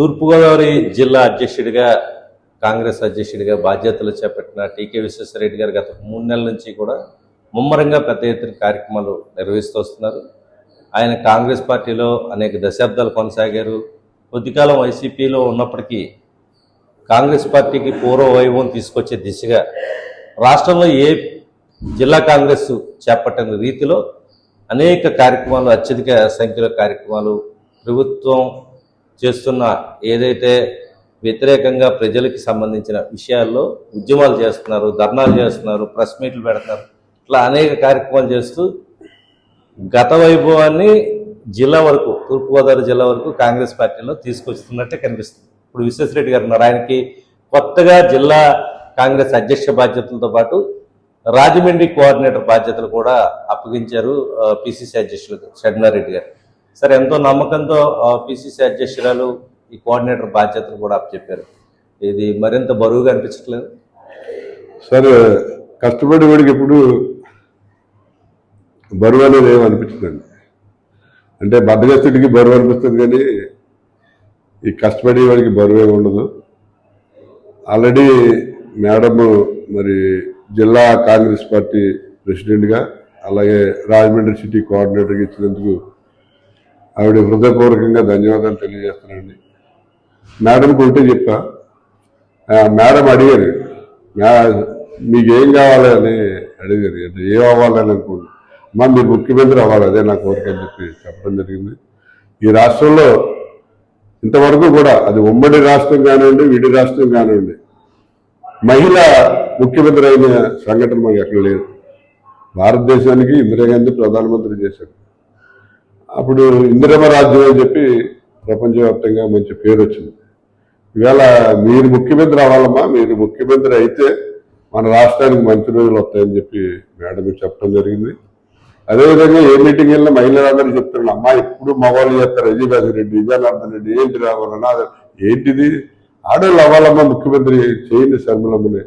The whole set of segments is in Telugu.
తూర్పుగోదావరి జిల్లా అధ్యక్షుడిగా కాంగ్రెస్ అధ్యక్షుడిగా బాధ్యతలు చేపట్టిన టీకే విశ్వేశ్వరరెడ్డి గారు గత మూడు నెలల నుంచి కూడా ముమ్మరంగా పెద్ద ఎత్తున కార్యక్రమాలు నిర్వహిస్తూ వస్తున్నారు. ఆయన కాంగ్రెస్ పార్టీలో అనేక దశాబ్దాలు కొనసాగారు. కొద్దికాలం వైసీపీలో ఉన్నప్పటికీ కాంగ్రెస్ పార్టీకి పూర్వ వైభవం తీసుకొచ్చే దిశగా రాష్ట్రంలో ఏ జిల్లా కాంగ్రెస్ చేపట్టిన రీతిలో అనేక కార్యక్రమాలు అత్యధిక సంఖ్యలో కార్యక్రమాలు ప్రభుత్వం చేస్తున్న ఏదైతే వ్యతిరేకంగా ప్రజలకి సంబంధించిన విషయాల్లో ఉద్యమాలు చేస్తున్నారు ధర్నాలు చేస్తున్నారు ప్రెస్ మీట్లు పెడతారు ఇట్లా అనేక కార్యక్రమాలు చేస్తూ గత వైభవాన్ని జిల్లా వరకు తూర్పుగోదావరి జిల్లా వరకు కాంగ్రెస్ పార్టీలో తీసుకొస్తున్నట్టే కనిపిస్తుంది. ఇప్పుడు విశ్వేశ్వరరెడ్డి గారు ఉన్నారు. ఆయనకి కొత్తగా జిల్లా కాంగ్రెస్ అధ్యక్ష బాధ్యతలతో పాటు రాజమండ్రి కోఆర్డినేటర్ బాధ్యతలు కూడా అప్పగించారు పిసిసి అధ్యక్షులు షడ్నారెడ్డి గారు. సరే ఎంతో నమ్మకంతో పిసిసి అధ్యక్షురాలు ఈ కోఆర్డినేటర్ బాధ్యతలు కూడా అప్పచెప్పారు. ఇది మరింత బరువుగా అనిపించట్లేదు? సార్ కష్టపడి వాడికి ఎప్పుడు బరువు అనేది ఏమి అనిపించిందండి. అంటే బద్దగస్తుడికి బరువు అనిపిస్తుంది కానీ ఈ కష్టపడే వాడికి బరువు ఉండదు. ఆల్రెడీ మేడం మరి జిల్లా కాంగ్రెస్ పార్టీ ప్రెసిడెంట్గా అలాగే రాజమండ్రి సిటీ కోఆర్డినేటర్గా ఇచ్చినందుకు ఆవిడ హృదయపూర్వకంగా ధన్యవాదాలు తెలియజేస్తున్నానండి. మేడంకి ఉంటే చెప్పా మేడం అడిగారు. మీకేం మీకు ఏం కావాలి? అని అడిగారు. అంటే ఏం అవ్వాలని అనుకోండి. మా మీరు ముఖ్యమంత్రి అవ్వాలి. అదే నా కోరిక అని చెప్పి చెప్పడం జరిగింది. ఈ రాష్ట్రంలో ఇంతవరకు కూడా అది ఉమ్మడి రాష్ట్రం కానివ్వండి విడి రాష్ట్రం కానివ్వండి మహిళ ముఖ్యమంత్రి అయిన సంఘటన మనకి ఎక్కడ లేదు. భారతదేశానికి ఇందిరాగాంధీ ప్రధానమంత్రి చేశారు. అప్పుడు ఇందిరమ్మ రాజ్యం అని చెప్పి ప్రపంచవ్యాప్తంగా మంచి పేరు వచ్చింది. ఇవాళ మీరు ముఖ్యమంత్రి అవ్వాలమ్మా మీరు ముఖ్యమంత్రి అయితే మన రాష్ట్రానికి మంచి రోజులు వస్తాయని చెప్పి మేడం చెప్పడం జరిగింది. అదేవిధంగా ఏ మీటింగ్ వెళ్ళినా మహిళలందరూ చెప్తున్నారు అమ్మా ఎప్పుడు మగవాళ్ళు చేస్తారు? అజయ్ రెడ్డి విజయనాథన్ రెడ్డి ఏంటి రావాలన్నా ఏంటిది? ఆడవాళ్ళు అవ్వాలమ్మా ముఖ్యమంత్రి చేయండి శర్మలమ్మని.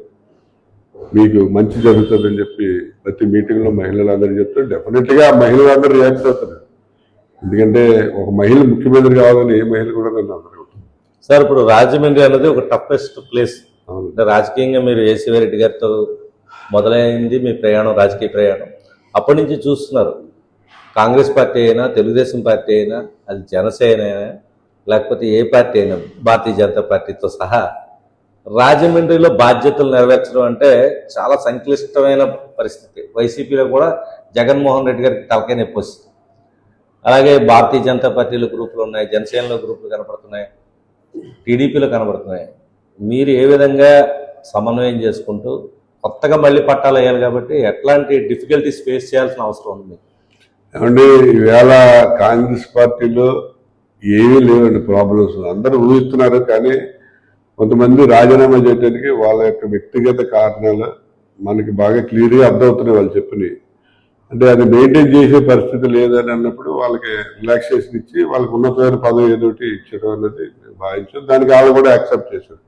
మీకు మంచి జరుగుతుందని చెప్పి ప్రతి మీటింగ్లో మహిళలందరూ చెప్తారు డెఫినెట్గా మహిళలందరూ రియాక్ట్ అవుతారు. ఎందుకంటే ఒక మహిళ ముఖ్యమంత్రి కావాలని ఏ మహిళ కూడా నన్ను అందరూ సార్ ఇప్పుడు రాజమండ్రి అనేది ఒక టఫెస్ట్ ప్లేస్ అంటే రాజకీయంగా మీరు ఏసీవీ రెడ్డి గారితో మొదలైంది మీ ప్రయాణం రాజకీయ ప్రయాణం. అప్పటి నుంచి చూస్తున్నారు. కాంగ్రెస్ పార్టీ అయినా తెలుగుదేశం పార్టీ అయినా అది జనసేన అయినా లేకపోతే ఏ పార్టీ అయినా భారతీయ జనతా పార్టీతో సహా రాజమండ్రిలో బాధ్యతలు నెరవేర్చడం అంటే చాలా సంక్లిష్టమైన పరిస్థితి. వైసీపీలో కూడా జగన్మోహన్ రెడ్డి గారికి తలకాయ నొప్పి వస్తుంది. అలాగే భారతీయ జనతా పార్టీలో గ్రూపులు ఉన్నాయి జనసేనలో గ్రూపులు కనపడుతున్నాయి టీడీపీలో కనబడుతున్నాయి మీరు ఏ విధంగా సమన్వయం చేసుకుంటూ కొత్తగా మళ్ళీ పట్టాలు వేయాలి కాబట్టి ఎట్లాంటి డిఫికల్టీస్ ఫేస్ చేయాల్సిన అవసరం ఉంది ఏమండి ఈవేళ కాంగ్రెస్ పార్టీలో ఏమీ లేవండి ప్రాబ్లమ్స్. అందరూ ఊహిస్తున్నారు కానీ కొంతమంది రాజీనామా చేయడానికి వాళ్ళ యొక్క వ్యక్తిగత కారణాలు మనకి బాగా క్లియర్గా అర్థమవుతున్నాయి వాళ్ళు చెప్పినవి. అంటే అది మెయింటైన్ చేసే పరిస్థితి లేదని అన్నప్పుడు వాళ్ళకి రిలాక్సేషన్ ఇచ్చి వాళ్ళకి ఉన్నతమైన పదవి ఏదో ఇచ్చడం అన్నది భావించారు దానికి వాళ్ళు కూడా యాక్సెప్ట్ చేశారు.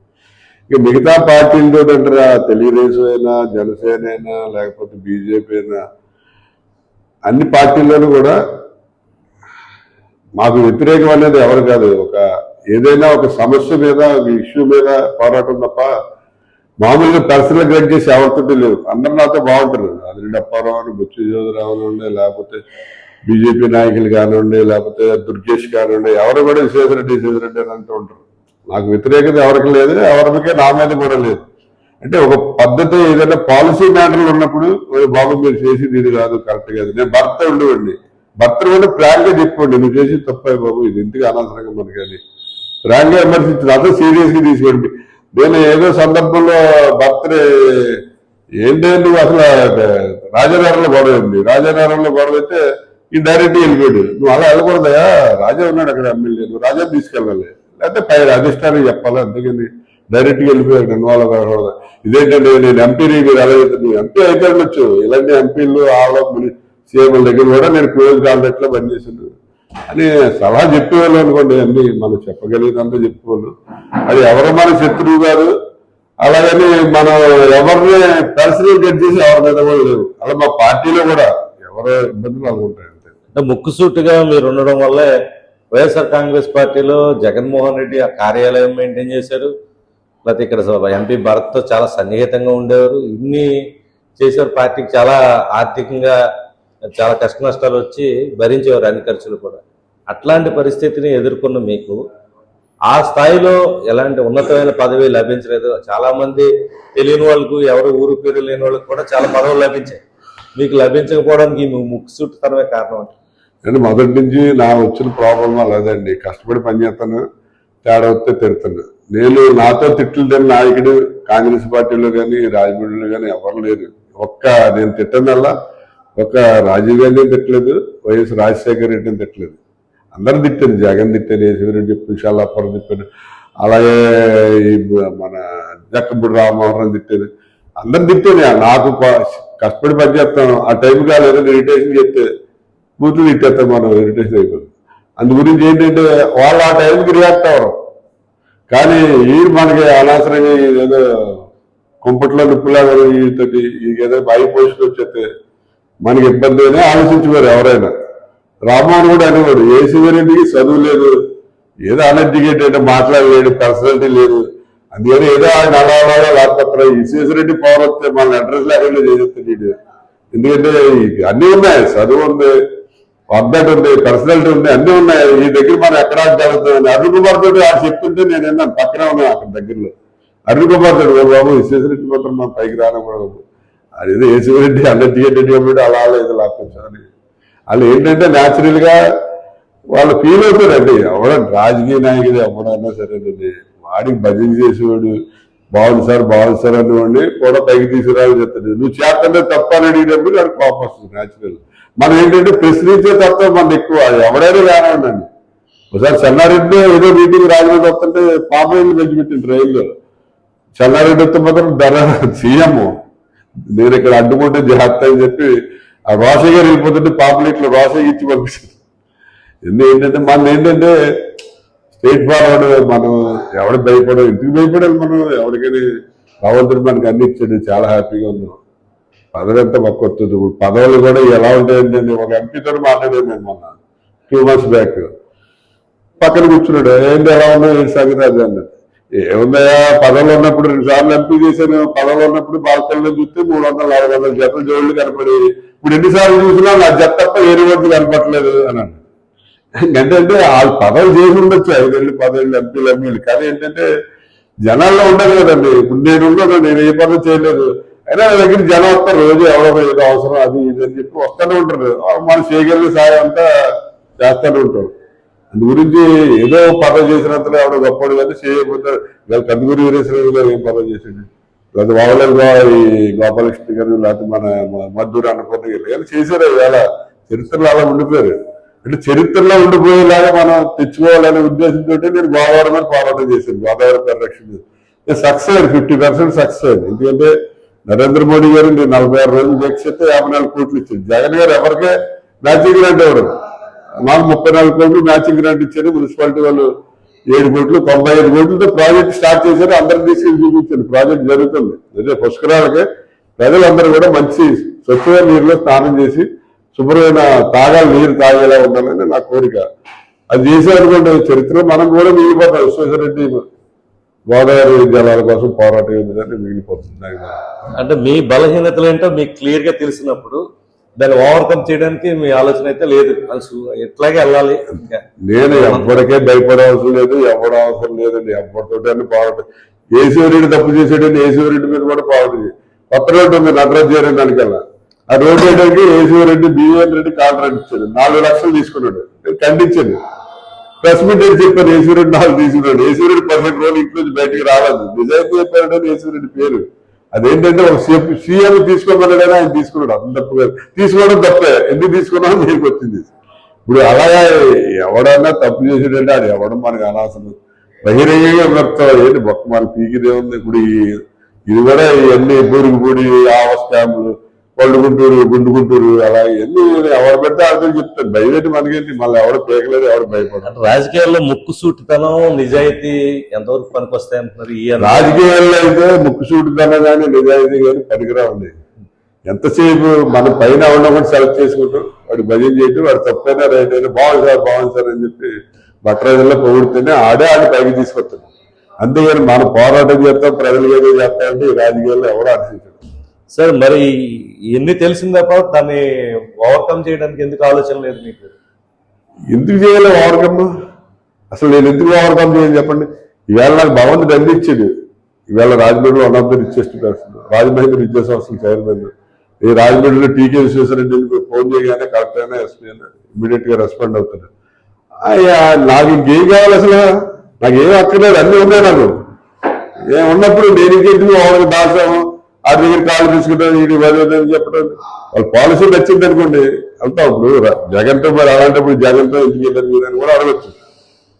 ఇక మిగతా పార్టీలతో అంటారా తెలుగుదేశం అయినా జనసేన అయినా లేకపోతే బీజేపీ అయినా అన్ని పార్టీల్లోనూ కూడా మాకు వ్యతిరేకం అనేది ఎవరు కాదు. ఒక ఏదైనా ఒక సమస్య మీద ఒక ఇష్యూ మీద పోరాటం తప్ప మామూలుగా పర్సనల్ గ్రేడ్ చేసి ఎవరితోటి లేవు. అందరు నాతో బాగుంటారు. అది డప్పారావు అని బొచ్చు జోదరావు లేకపోతే బీజేపీ నాయకులు కానివ్వండి లేకపోతే దుర్గేష్ కానివ్వండి ఎవరు కూడా విశ్వేశ్వరరెడ్డి విశ్వేశ్వరరెడ్డి అని అంటూ ఉంటారు. నాకు వ్యతిరేకత ఎవరికి లేదు ఎవరికే నా మీద కూడా లేదు. అంటే ఒక పద్ధతి ఏదైనా పాలసీ మ్యాటర్లు ఉన్నప్పుడు బాబు మీరు చేసింది ఇది కాదు కరెక్ట్ కాదు. నేను భర్త ఉండేవాడిని. భర్త కూడా ప్రాంక్గా చెప్పుకోండి నువ్వు చేసి తప్పే బాబు ఇది ఇంతగా అనవసరంగా మనకి అని ప్రాంక్ విమర్శించింది అదే సీరియస్గా తీసుకోండి. నేను ఏదో సందర్భంలో భర్తని ఏంటి నువ్వు అసలు రాజనగరంలో గొడవ ఉంది రాజనగరంలో గొడవ అయితే ఈ డైరెక్ట్ వెళ్ళిపోయాడు. నువ్వు అలా వెళ్ళకూడదయా? రాజా ఉన్నాడు అక్కడ ఎమ్మెల్యే. నువ్వు రాజా తీసుకెళ్ళాలి. లేకపోతే పై అధిష్టానం చెప్పాలి. అందుకని డైరెక్ట్గా వెళ్ళిపోయాడు నువ్వు అలా కాకూడదు ఇదేంటంటే నేను ఎంపీని మీరు ఎలా నువ్వు ఎంపీ అయితే ఉండొచ్చు. ఇలాంటి ఎంపీలు వాళ్ళ సీఎంల దగ్గర కూడా నేను క్లోజ్ కాంటాక్ట్లో పనిచేసాను అని సలహా చెప్పేవాళ్ళు అనుకోండి అన్ని మనం చెప్పగలిగినంత చెప్పేవాళ్ళు అది ఎవరు మన శత్రువు కాదు. అలాగని మనం ఎవరిని పర్సనల్ గట్ చేసి ఎవరి మీద కూడా లేవు అలా మా పార్టీలో కూడా ఎవరు ఇబ్బందులు అనుకుంటాయి అంతే. అంటే ముక్కుసూటిగా మీరు ఉండడం వల్లే వైఎస్ఆర్ కాంగ్రెస్ పార్టీలో జగన్మోహన్ రెడ్డి ఆ కార్యాలయం మెయింటైన్ చేశారు. లేకపోతే ఇక్కడ ఎంపీ భరత్తో చాలా సన్నిహితంగా ఉండేవారు. ఇన్ని చేశారు పార్టీకి చాలా ఆర్థికంగా చాలా కష్ట నష్టాలు వచ్చి భరించేవారు అన్ని ఖర్చులు కూడా. అట్లాంటి పరిస్థితిని ఎదుర్కొన్న మీకు ఆ స్థాయిలో ఎలాంటి ఉన్నతమైన పదవి లభించలేదు. చాలా మంది తెలియని వాళ్ళకు ఎవరు ఊరు పేరు లేని వాళ్ళకు కూడా చాలా పదవులు లభించాయి. మీకు లభించకపోవడానికి ఈ ముక్కు చుట్టుతనమే కారణం అండి. అంటే మొదటి నుంచి నా వచ్చిన ప్రాబ్లం లేదండి. కష్టపడి పనిచేస్తాను తేడా వస్తే తిడతాను. నేను నాతో తిట్లు తిన్న నాయకుడు కాంగ్రెస్ పార్టీలో కానీ రాజమండ్రిలో కానీ ఎవరు లేరు. ఒక్క నేను తిట్టనల్లా ఒక్క రాజీవ్ గాంధీ తిట్టలేదు వైఎస్ రాజశేఖర రెడ్డిని తిట్టలేదు. అందరు తిట్టాను జగన్ తిట్టాను యేసూరెడ్డి చెప్పాను షల్లాపురం తిప్పారు అలాగే ఈ మన జక్కబుడి రామమోహన్ తిట్టాను అందరు తిట్టాను నాకు ప- కష్టపడి పనిచేస్తాను ఆ టైం వాళ్ళు ఏదైనా ఇరిటేషన్ చెప్తే బూతులు తిట్టేస్తాం మనం ఇరిటేషన్ అయిపోతుంది. అందు గురించి ఏంటంటే వాళ్ళు ఆ టైంకి రియాక్ట్ అవ్వరు కానీ ఈ మనకి అనవసరంగా ఏదో కుంపట్లో నిప్పులాగా వీటితోటి ఏదో బై పోస్ట్ వచ్చేస్తే మనకి ఇబ్బంది అయినా ఆలోచించేవారు ఎవరైనా. రామ్మోహన్ కూడా అనేవాడు ఏ చదువు లేదు? ఏదో అన్ఎడ్యుకేటెడ్ మాట్లాడలేడు పర్సనాలిటీ లేదు. అందుకని ఏదో ఆయన అలా అలా లేకపోతే విశ్వేశ్వరెడ్డి పవర్ వస్తే మన అడ్రస్ లేకుండా చేసేస్తాడు ఎందుకంటే అన్నీ అన్ని ఉన్నాయి చదువు ఉంది పద్ధతి ఉంది పర్సనాలిటీ ఉంది అన్ని ఉన్నాయి. ఈ దగ్గర మనం ఎక్కడ జరుగుతుంది అరుణ్ కుమార్ తోటి ఆ చెప్తుంటే నేను విన్నాను పక్కనే ఉన్నాను అక్కడ దగ్గరలో. అరుణ్ కుమార్ తోటి బాబు విశ్వేశ్వరెడ్డి మాత్రం మా పైకి రానకూడదు అదేదో ఏసీరెడ్డి అన్ఎడ్యుకేటెడ్ కాబట్టి అలా అలా ఇది లాక్కొచ్చారని వాళ్ళు ఏంటంటే న్యాచురల్గా వాళ్ళు ఫీల్ అవుతారండి. ఎవడం రాజకీయ నాయకుడు ఎవడన్నా సరేనండి వాడికి భజన చేసేవాడు బాగుంది సార్ బాగుంది సార్ అనేవాడిని కూడా పైకి తీసుకురావాలని చెప్తాడు. నువ్వు చేస్తుంటే తప్ప అని అడిగినప్పుడు వాడికి కోపం వస్తుంది న్యాచురల్ మనం ఏంటంటే ప్రశ్నించే తత్వం మన ఎక్కువ. ఎవడైనా రానివ్వండి ఒకసారి చెన్నారెడ్డి ఏదో మీటింగ్ రాజమండ్రి వస్తుంటే పాపయ్యలు పెంచిపెట్టింది రైల్లో. చెన్నారెడ్డి వస్తే మాత్రం ధర సీఎం నేను ఇక్కడ అడ్డుకుంటే జాగ్రత్త అని చెప్పి ఆ రోషయ్య గారు వెళ్ళిపోతుంటే పాపులేట్లో రోషయ్య ఇచ్చి పంపించారు. ఎందుకు ఏంటంటే మన ఏంటంటే స్టేట్ ఫార్వర్డ్ మనం ఎవడు భయపడవు ఇంటికి భయపడాలి మనం? ఎవరికైనా భగవంతుడు మనకి అన్ని ఇచ్చాడు. చాలా హ్యాపీగా ఉన్నాం. పదవి అంతా మాకు కొత్తది. ఇప్పుడు పదవులు కూడా ఎలా ఉంటాయంటే నేను ఒక ఎంపీతో మాట్లాడాను నేను మొన్న. టూ మంత్స్ బ్యాక్ పక్కన కూర్చున్నాడు. ఏంటి ఎలా ఉన్నా ఏంటి సంగతి? అది అన్నాడు ఏముందయా పదవులు ఉన్నప్పుడు రెండు సార్లు ఎంపీ చేశాను. పదవులు ఉన్నప్పుడు బాల్కల్లో చూస్తే మూడు వందల నాలుగు వందల జతల జోళ్ళు కనపడి ఇప్పుడు ఎన్నిసార్లు చూసినా నా జత తప్ప ఏడు వరకు కనపడలేదు అని ఏంటంటే వాళ్ళు పదవులు చేసి ఉండొచ్చు. ఐదేళ్ళు పదేళ్ళు ఎంపీలు ఎంపీలు. కానీ ఏంటంటే జనాల్లో ఉండదు కదండి. ఇప్పుడు నేను ఉండదు నేను ఏ పనులు చేయలేదు. అయినా నా దగ్గర జనం వస్తారు రోజు ఎవరో ఏదో అవసరం అది ఇది అని చెప్పి వస్తూనే ఉంటారు. మన చేయగలిగే సాయం అంతా చేస్తూనే ఉంటారు. అందు గురించి ఏదో పదవి చేసినంతలో ఆవిడ గొప్పడు కానీ చేయకపోతే ఇవాళ కందుకూరి వీరేశ్వరరావు గారు ఏం పదవి చేసిండు? లేకపోతే వావలేరు గోపాలకృష్ణ గారు లేకపోతే మన మ- మద్దూరు అన్నపూర్ణ గారు కానీ చేశారు ఇవాళ చరిత్రలో అలా ఉండిపోయారు. అంటే చరిత్రలో ఉండిపోయేలాగా మనం తెచ్చుకోవాలనే ఉద్దేశంతో నేను గోదావరి మీద పోరాటం చేశాను. గోదావరి పరిరక్షణ. నేను సక్సెస్ అయ్యాను ఫిఫ్టీ పర్సెంట్ సక్సెస్ అయ్యాను. ఎందుకంటే నరేంద్ర మోడీ గారు నలభై ఆరు రోజులు దీక్ష చేస్తే యాభై నాలుగు కోట్లు ఇచ్చారు జగన్ గారు ఎవరికే మ్యాచింగ్ లాంటి ఎవరు? నాలుగు ముప్పై నాలుగు కోట్లు మ్యాచింగ్ గ్రాంట్ ఇచ్చారు. మున్సిపాలిటీ వాళ్ళు ఏడు కోట్లు తొంభై ఐదు కోట్లతో ప్రాజెక్ట్ స్టార్ట్ చేశారు. అందరికి తీసుకెళ్ళి చూపించారు. ప్రాజెక్ట్ జరుగుతుంది. అదే పుష్కరాలకి ప్రజలందరూ కూడా మంచి స్వచ్ఛమైన నీరులో స్నానం చేసి శుభ్రమైన తాగాలి నీరు తాగేలా ఉండాలని నా కోరిక. అది చేసేదనుకోండి చరిత్ర. మనం కూడా మిగిలిపోతాం. విశ్వేశ్వరరెడ్డి గోదావరి జలాల కోసం పోరాటం ఏంటంటే మిగిలిపోతుంది అంటే మీ బలహీనతలు ఏంటో మీకు క్లియర్గా తెలిసినప్పుడు దాన్ని ఓవర్కమ్ చేయడానికి మీ ఆలోచన అయితే లేదు. అసలు ఎట్లాగే వెళ్ళాలి? ఇంకా. నేను ఎవరికే భయపడవసరం లేదు ఎవడ అవసరం లేదండి. ఎవరితోటి పోరాటం ఏసీవరెడ్డి తప్పు చేసేటండి ఏసీవరెడ్డి మీద కూడా పోరాటం కొత్త రోడ్డు ఉంది నటరాజ్ చేయడం దానికల్లా. ఆ రోడ్డు వేయడానికి ఏసీవరెడ్డి బిఎన్ రెడ్డి కాంట్రాక్ట్ ఇచ్చాడు. నాలుగు లక్షలు తీసుకున్నాడు. నేను ఖండించాను. ప్రెస్ మీట్ అని చెప్పాను ఏసీవరెడ్డి నాలుగు తీసుకున్నాడు. ఏసీవరెడ్డి పదిహేను రోజులు ఇంట్లో నుంచి బయటికి రావాలి నిజాయితీ చెప్పారంటే ఏసీవరెడ్డి పేరు. అదేంటంటే ఒక సీఎం తీసుకోమన్నాడని ఆయన తీసుకున్నాడు. అంత తప్పు కాదు. తీసుకోవడం తప్పే. ఎందుకు తీసుకున్నాడో మీకు వచ్చింది. ఇప్పుడు అలాగా ఎవడన్నా తప్పు చేసేటంటే అది ఎవడం మనకు అనవసరం బహిరంగంగా చెప్తాం ఏంటి? బొక్క మనకి పీకిదే ఉంది ఇప్పుడు ఇది కూడా ఇవన్నీ బూరికి పొడి ఆవ స్టాంపులు పళ్ళు గుంటూరు గుండు గుంటూరు అలా ఇవన్నీ ఎవరు పెడితే అర్థం చెప్తారు. భయపెట్టి మనకేంటి? మళ్ళీ ఎవరు పీకలేదు ఎవరు భయపడరు. అంటే రాజకీయాల్లో ముక్కు సూటితనం నిజాయితీ ఎంతవరకు పనికొస్తాయి అంటున్నారు రాజకీయాల్లో అయితే ముక్కుసూటిదనం కానీ నిజాయితీ కానీ పనికిరావండి ఎంతసేపు మన పైన ఉన్నప్పుడు సెలెక్ట్ చేసుకుంటాం వాడు భజన చేయటం వాడు తప్పైనా రైట్ అయినా బాగుంది సార్ బాగుంది సార్ అని చెప్పి బట్టరాజుల్లో పొగిడితేనే ఆడే ఆడి పైకి తీసుకొస్తాడు. అంతేగాని మన పోరాటం చేస్తాం ప్రజలు ఏదో చేస్తామంటే ఈ రాజకీయాల్లో ఎవరు ఆలోచించడు సార్ మరి ఎన్ని తెలిసిన తప్ప దాన్ని ఓవర్కమ్ చేయడానికి ఎందుకు ఆలోచన లేదు మీకు? ఎందుకు చేయాలి ఓవర్కమ్? అసలు నేను ఎందుకు ఓవర్కమ్ చేయాలి చెప్పండి? ఈవేళ నాకు భగవంతుడు అందించాడు ఈవేళ రాజమండ్రిలో one of the richest person Rajahmundry విద్యా సంస్థల చైర్మన్ ఈ రాజమండ్రిలో టీకే విశ్వేశ్వరరెడ్డి ఫోన్ చేయగానే కరెక్ట్ అయినా ఎస్పీ అయినా ఇమీడియట్గా రెస్పాండ్ అవుతాడు అయ్యా నాకు ఇంకేం కావాలి అసలు? నాకు ఏం అక్కర్లేదు అన్ని ఉన్నాయి నాకు. ఏం ఉన్నప్పుడు నేను ఇంకెందుకు ఓవర్ దాసాము ఆ దగ్గర కాళ్ళు తీసుకుంటాను ఇది వదిలేదని చెప్పడం. వాళ్ళ పాలసీ నచ్చింది అనుకోండి వెళ్తాం ఇప్పుడు ర- జగన్తో మరి అలాంటప్పుడు జగన్తో ఎందుకు వెళ్ళారు మీరు అని కూడా అడగచ్చు.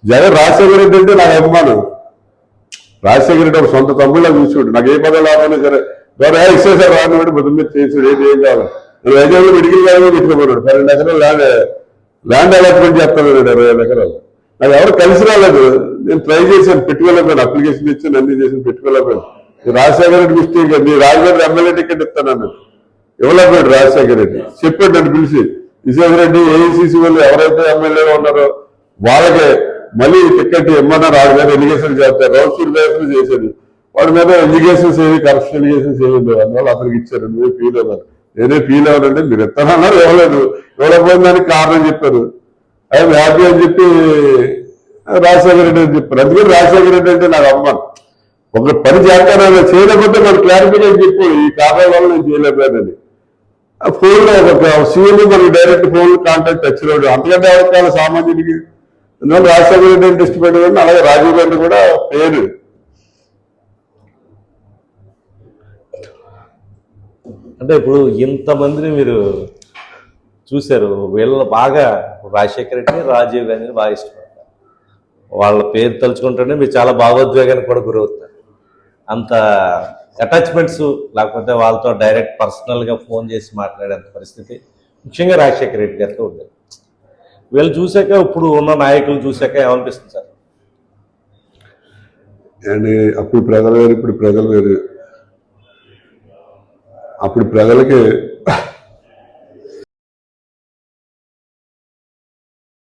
జగన్ రాజశేఖర రెడ్డి అంటే నాకు అభిమానం. రాజశేఖర రెడ్డి ఒక సొంత తమ్ముళ్ళ చూసుకోండి నాకు ఏ పదాలు రాకుండా సరే ద్వారా ఇచ్చేసారు రాని వాడు బుద్ధి మీద చేసాడు ఏది ఏం కావాలి నేను వైజాగ్లో మెడికల్ కాలేజ్ పెట్టుకోబోయాడు పన్నెండు ఎకరాలు ల్యాండ్ ల్యాండ్ అలాట్మెంట్ చేస్తాను ఇరవై ఐదు ఎకరాలు. నాకు ఎవరు కలిసి రాలేదు. నేను ట్రై చేశాను పెట్టుకోలేకపోయాను అప్లికేషన్ ఇచ్చాను అన్ని చేసి పెట్టుకోలేకపోయాను. రాజశేఖర రెడ్డి మిస్టేక్ నీ రాజగారి ఎమ్మెల్యే టికెట్ ఇస్తాను అన్నాడు. ఇవ్వలేకపోయాడు రాజశేఖర రెడ్డి? చెప్పాడు నన్ను పిలిచి. విశ్వేశ్వర రెడ్డి ఏఐసిసి వాళ్ళు ఎవరైతే ఎమ్మెల్యే ఉన్నారో వాళ్ళకే మళ్ళీ టికెట్ ఇమ్మన్నారు వాడి మీద ఎలిగేషన్ చేస్తారు. రౌస్ ఎలిగేషన్ చేశాడు. వాడి మీద ఎలిగేషన్స్ ఏవి కరప్షన్ ఎలిగేషన్స్ ఏమి అందువల్ల అతనికి ఇచ్చారు. నువ్వే ఫీల్ అవ్వాలి. నేనే ఫీల్ అవ్వాలంటే మీరు ఇస్తానన్నారు ఇవ్వలేదు. ఇవ్వలేకపోయిన దానికి కారణం చెప్పారు. అది హ్యాపీ అని చెప్పి రాజశేఖర రెడ్డి అని చెప్పారు. అందుకని రాజశేఖర రెడ్డి అంటే నాకు అమ్మాను ఒక పని చేస్తానని చేయలేకపోతే మరి క్లారిఫికేషన్ చెప్పు ఈ కారణం వల్ల నేను చేయలేకపోయానని. ఫోన్లో ఒక సీఎం మనకి డైరెక్ట్ ఫోన్ కాంటాక్ట్ వచ్చినాడు అంతకంటే ఎవరికి సామాన్యుడికి? ఎందుకంటే రాజశేఖర రెడ్డి ఇంట్రెస్ట్ ఇష్టపడేవాడిని అలాగే రాజీవ్ గాంధీ కూడా పేరు. అంటే ఇప్పుడు ఇంతమందిని మీరు చూశారు వీళ్ళని బాగా రాజశేఖర రెడ్డిని రాజీవ్ గాంధీని బాగా ఇష్టపడతారు. వాళ్ళ పేరు తలుచుకుంటేనే మీరు చాలా భావోద్వేగానికి కూడా గురవుతారు. అంత అటాచ్మెంట్స్ లేకపోతే వాళ్ళతో డైరెక్ట్ పర్సనల్గా ఫోన్ చేసి మాట్లాడేంత పరిస్థితి ముఖ్యంగా రాజశేఖర రెడ్డి గారితో ఉంది వీళ్ళు చూశాక ఇప్పుడు ఉన్న నాయకులు చూశాక ఏమనిపిస్తుంది సార్? అండ్ అప్పుడు ప్రజలు వేరు ఇప్పుడు ప్రజలు వేరు. అప్పుడు ప్రజలకి